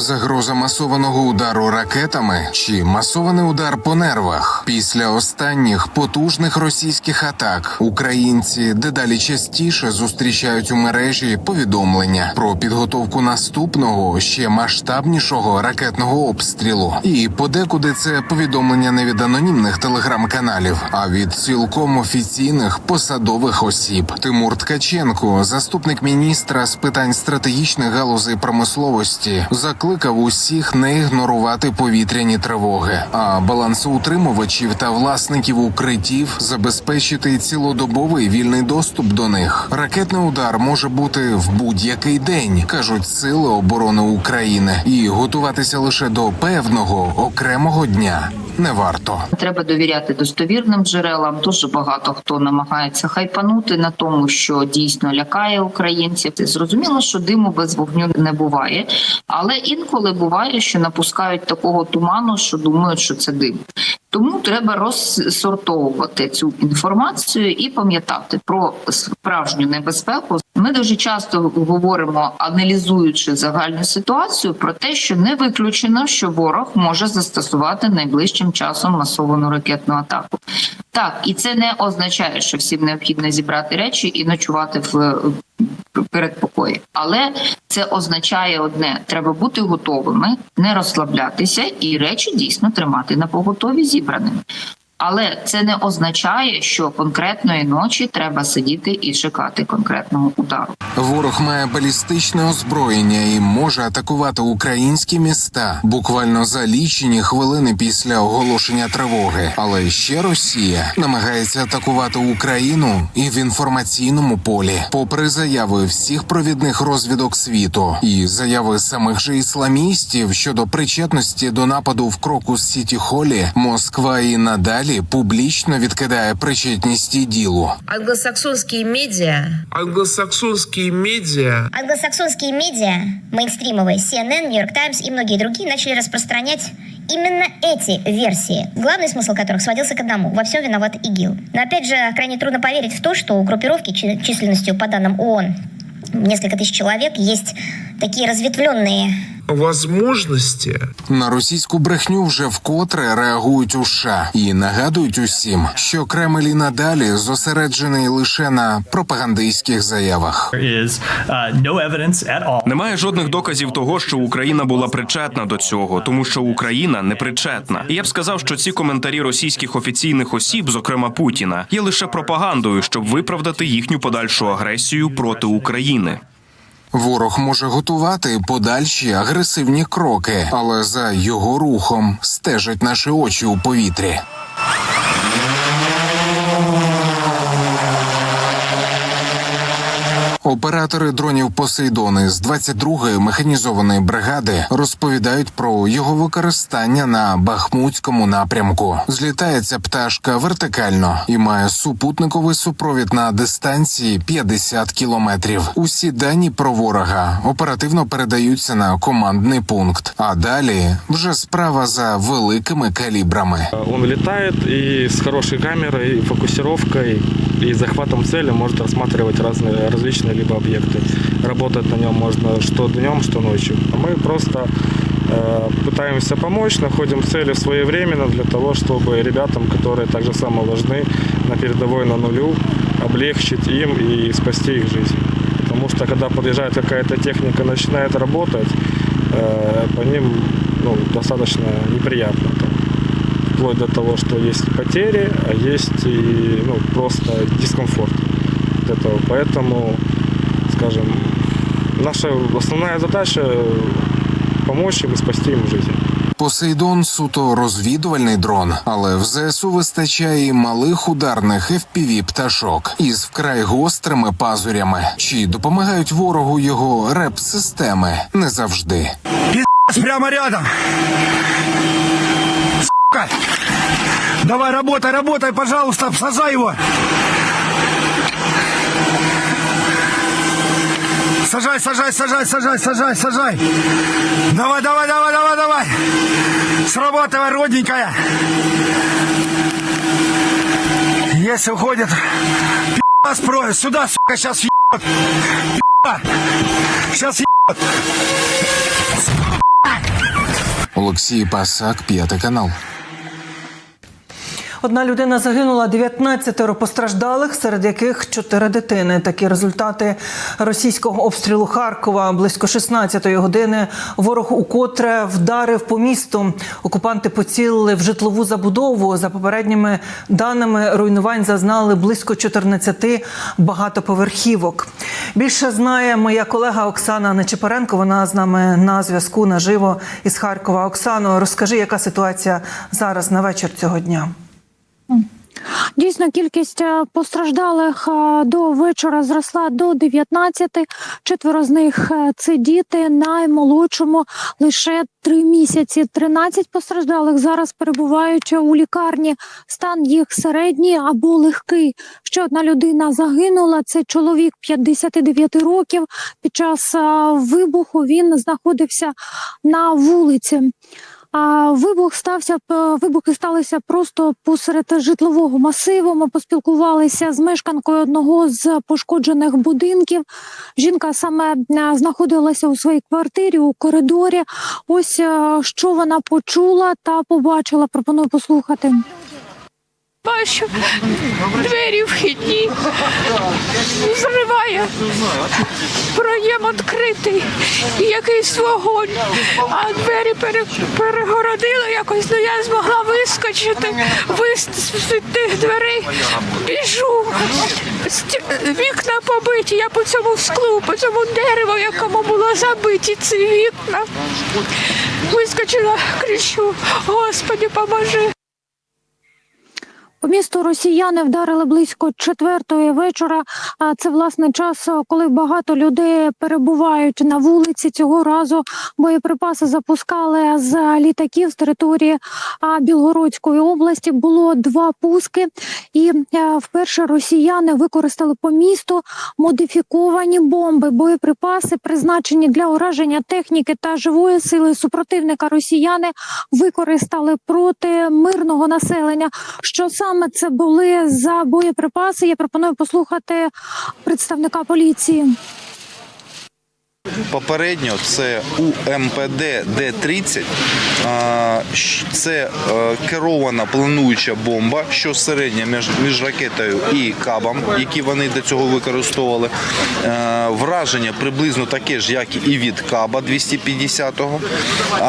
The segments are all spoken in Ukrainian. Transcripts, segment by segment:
Загроза масованого удару ракетами чи масований удар по нервах після останніх потужних російських атак українці дедалі частіше зустрічають у мережі повідомлення про підготовку наступного ще масштабнішого ракетного обстрілу. І подекуди це повідомлення не від анонімних телеграм-каналів, а від цілком офіційних посадових осіб. Тимур Ткаченко, заступник міністра з питань стратегічних галузей промисловості, закликав усіх не ігнорувати повітряні тривоги, а балансоутримувачів та власників укриттів забезпечити цілодобовий вільний доступ до них. Ракетний удар може бути в будь-який день, кажуть сили оборони України, і готуватися лише до певного окремого дня не варто. Треба довіряти достовірним джерелам. Дуже багато хто намагається хайпанути на тому, що дійсно лякає українців. Зрозуміло, що диму без вогню не буває, але інколи буває, що напускають такого туману, що думають, що це дим. Тому треба розсортовувати цю інформацію і пам'ятати про справжню небезпеку. Ми дуже часто говоримо, аналізуючи загальну ситуацію, про те, що не виключено, що ворог може застосувати найближчим часом масовану ракетну атаку. Так, і це не означає, що всім необхідно зібрати речі і ночувати в передпокої. Але це означає одне: треба бути готовими, не розслаблятися і речі дійсно тримати на поготові зібраними. Але це не означає, що конкретної ночі треба сидіти і чекати конкретного удару. Ворог має балістичне озброєння і може атакувати українські міста буквально за лічені хвилини після оголошення тривоги. Але ще Росія намагається атакувати Україну і в інформаційному полі, попри заяви всіх провідних розвідок світу і заяви самих же ісламістів щодо причетності до нападу в Крокус Сіті Холі, Москва і надалі публічно відкидає причетність і ділу. Англосаксонские медиа Англосаксонские медиа Англосаксонские медиа, мейнстримовые, CNN, New York Times и многие другие начали распространять именно эти версии, главный смысл которых сводился к одному – во всем виноват ИГИЛ. Но опять же, крайне трудно поверить в то, что у группировки чи- численностью, по данным ООН, несколько тысяч человек, есть такие разветвленные возможности На російську брехню вже вкотре реагують у США і нагадують усім, що Кремль і надалі зосереджений лише на пропагандистських заявах. Uh. Немає жодних доказів того, що Україна була причетна до цього, тому що Україна не причетна. І я б сказав, що ці коментарі російських офіційних осіб, зокрема Путіна, є лише пропагандою, щоб виправдати їхню подальшу агресію проти України. Ворог може готувати подальші агресивні кроки, але за його рухом стежать наші очі у повітрі. Оператори дронів Посейдони з 22-ї механізованої бригади розповідають про його використання на Бахмутському напрямку. Злітається пташка вертикально і має супутниковий супровід на дистанції 50 кілометрів. Усі дані про ворога оперативно передаються на командний пункт. А далі вже справа за великими калібрами. Он летает и с хорошей камерой, и фокусировкой, и захватом цели может рассматривать разные различные либо объекты. Работать на нем можно что днем, что ночью. А мы просто э, пытаемся помочь, находим цели своевременно для того, чтобы ребятам, которые так же само важны на передовой на нулю, облегчить им и спасти их жизнь. Потому что когда подъезжает какая-то техника, начинает работать, э, по ним ну, достаточно неприятно. Там, вплоть до того, что есть потери, а есть и ну, просто дискомфорт от этого. Поэтому, скажем, наша основная задача помочь им и спасти им жизнь. Посейдон суто розвідувальний дрон, але в ЗСУ вистачає і малих ударних fpv пташок із вкрай гострими пазурями, чи допомагають ворогу його реп-системи не завжди. прямо рядом. Сука! Давай, работай, работай, пожалуйста, сажай его. Сажай, сажай, сажай, сажай, сажай, сажай. Давай, давай, давай, давай, давай. Срабатывай, родненькая. Есть, уходит. Пи***а спросит. Сюда, сука, сейчас ебет. Сейчас ебет. Олексій Пасак, п'ятий канал. Одна людина загинула, 19 постраждалих, серед яких 4 дитини. Такі результати російського обстрілу Харкова близько 16-ї години. Ворог укотре вдарив по місту. Окупанти поцілили в житлову забудову. За попередніми даними руйнувань зазнали близько 14 багатоповерхівок. Більше знає моя колега Оксана Нечипаренко. Вона з нами на зв'язку наживо із Харкова. Оксано, розкажи, яка ситуація зараз на вечір цього дня. Дійсно, кількість е, постраждалих е, до вечора зросла до 19. Четверо з них е, це діти. Наймолодшому лише три місяці. 13 постраждалих зараз перебувають у лікарні. Стан їх середній або легкий. Ще одна людина загинула. Це чоловік 59 років. Під час вибуху він знаходився на вулиці. А вибух стався вибухи сталися просто посеред житлового масиву. Ми поспілкувалися з мешканкою одного з пошкоджених будинків. Жінка саме е, знаходилася у своїй квартирі у коридорі. Ось е, що вона почула та побачила. Пропоную послухати. Бачу, двері вхідні, зриває, проєм відкритий, якийсь вогонь, а двері пере, перегородили якось, ну я змогла вискочити, вис- тих дверей, біжу, вікна побиті, я по цьому склу, по цьому дереву, якому було забиті ці вікна. Вискочила, кричу, Господи, поможи. По місту росіяни вдарили близько четвертої вечора. А це власне час, коли багато людей перебувають на вулиці. Цього разу боєприпаси запускали з літаків з території Білгородської області. Було два пуски, і е, вперше росіяни використали по місту модифіковані бомби, боєприпаси, призначені для ураження техніки та живої сили супротивника. Росіяни використали проти мирного населення. Що саме це були за боєприпаси? Я пропоную послухати представника поліції. Попередньо це УМПД Д-30. Це е, керована плануюча бомба, що середня між, ракетою і кабом, які вони до цього використовували. Е, Враження приблизно таке ж, як і від каба 250-го.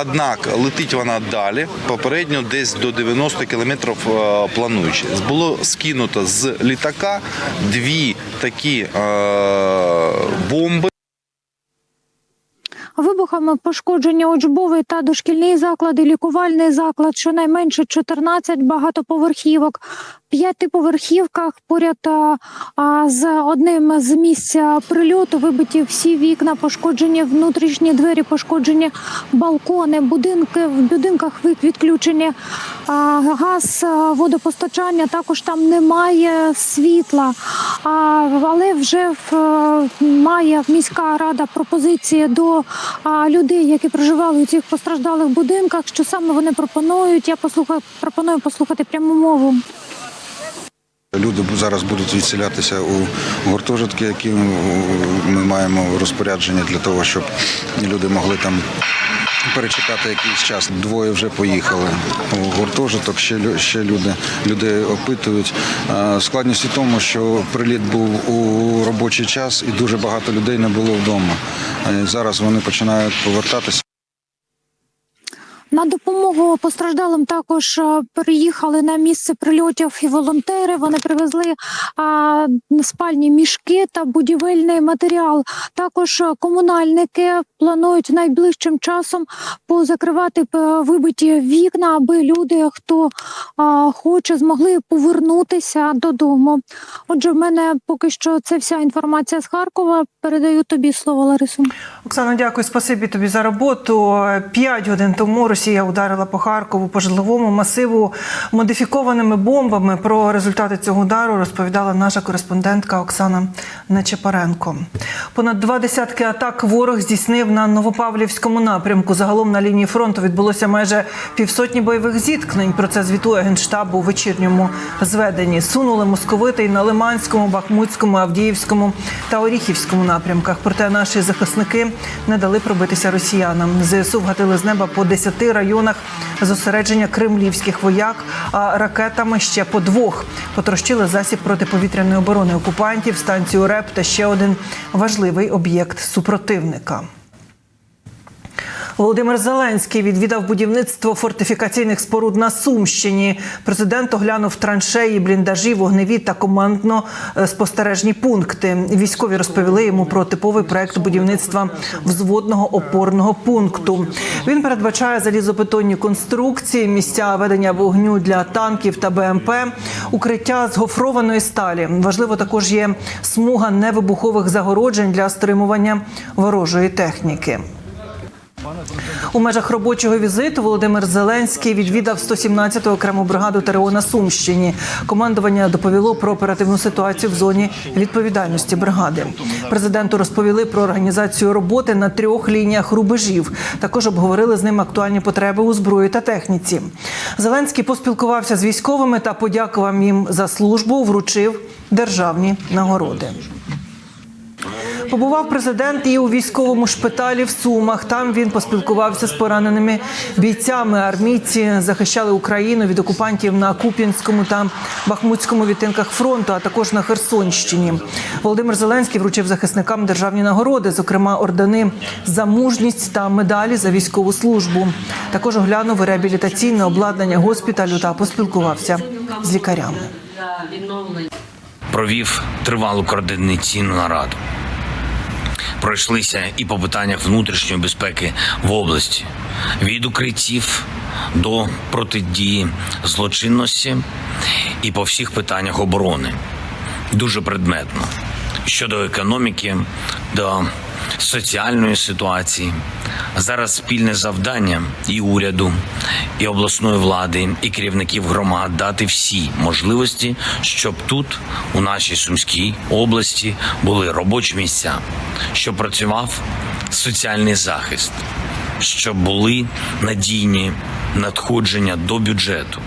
Однак летить вона далі, попередньо десь до 90 кілометрів е, плануючи. Було скинуто з літака дві такі бомби. Вибухами пошкоджені учбовий та дошкільний заклади, лікувальний заклад, щонайменше 14 багатоповерхівок. П'ятиповерхівках поряд а, з одним з місць прильоту вибиті всі вікна, пошкоджені внутрішні двері, пошкоджені балкони, будинки в будинках відключені а, газ, водопостачання. Також там немає світла. А, але вже в, має міська рада пропозиції до а, людей, які проживали у цих постраждалих будинках. Що саме вони пропонують? Я послухаю, пропоную послухати пряму мову. Люди зараз будуть відселятися у гуртожитки, які ми маємо розпорядження для того, щоб люди могли там перечекати якийсь час. Двоє вже поїхали у гуртожиток. Ще ще люди людей опитують. Складність у тому, що приліт був у робочий час, і дуже багато людей не було вдома. Зараз вони починають повертатися. На допомогу постраждалим також е, приїхали на місце прильотів і волонтери. Вони привезли а, спальні мішки та будівельний матеріал. Також е, комунальники планують найближчим часом позакривати е, вибиті вікна, аби люди, хто а, хоче, змогли повернутися додому. Отже, в мене поки що це вся інформація з Харкова. Передаю тобі слово, Ларису. Оксано, дякую, спасибі тобі за роботу. П'ять годин тому Росія ударила по Харкову по житловому масиву модифікованими бомбами. Про результати цього удару розповідала наша кореспондентка Оксана Нечепаренко. Понад два десятки атак ворог здійснив на Новопавлівському напрямку. Загалом на лінії фронту відбулося майже півсотні бойових зіткнень. Про це звітує генштаб у вечірньому зведенні. Сунули московити і на Лиманському, Бахмутському, Авдіївському та Оріхівському напрямках. Проте наші захисники не дали пробитися росіянам. ЗСУ вгатили з неба по 10 районах зосередження кремлівських вояк, ракетами ще по двох. Потрощили засіб протиповітряної оборони окупантів, станцію РЕП та ще один важливий об'єкт супротивника. Володимир Зеленський відвідав будівництво фортифікаційних споруд на Сумщині. Президент оглянув траншеї, бліндажі, вогневі та командно-спостережні пункти. Військові розповіли йому про типовий проект будівництва взводного опорного пункту. Він передбачає залізобетонні конструкції, місця ведення вогню для танків та БМП, укриття з гофрованої сталі. Важливо також є смуга невибухових загороджень для стримування ворожої техніки. У межах робочого візиту Володимир Зеленський відвідав 117-ту окрему бригаду ТРО на Сумщині. Командування доповіло про оперативну ситуацію в зоні відповідальності бригади. Президенту розповіли про організацію роботи на трьох лініях рубежів. Також обговорили з ним актуальні потреби у зброї та техніці. Зеленський поспілкувався з військовими та подякував їм за службу. Вручив державні нагороди. Побував президент і у військовому шпиталі в Сумах. Там він поспілкувався з пораненими бійцями. Армійці захищали Україну від окупантів на Куп'янському та Бахмутському відтинках фронту, а також на Херсонщині. Володимир Зеленський вручив захисникам державні нагороди, зокрема ордени за мужність та медалі за військову службу. Також оглянув реабілітаційне обладнання госпіталю та поспілкувався з лікарями. провів тривалу координаційну нараду. Пройшлися і по питаннях внутрішньої безпеки в області від укриттів до протидії злочинності і по всіх питаннях оборони. Дуже предметно щодо економіки, до соціальної ситуації. Зараз спільне завдання і уряду, і обласної влади, і керівників громад дати всі можливості, щоб тут, у нашій Сумській області, були робочі місця, щоб працював соціальний захист, щоб були надійні надходження до бюджету.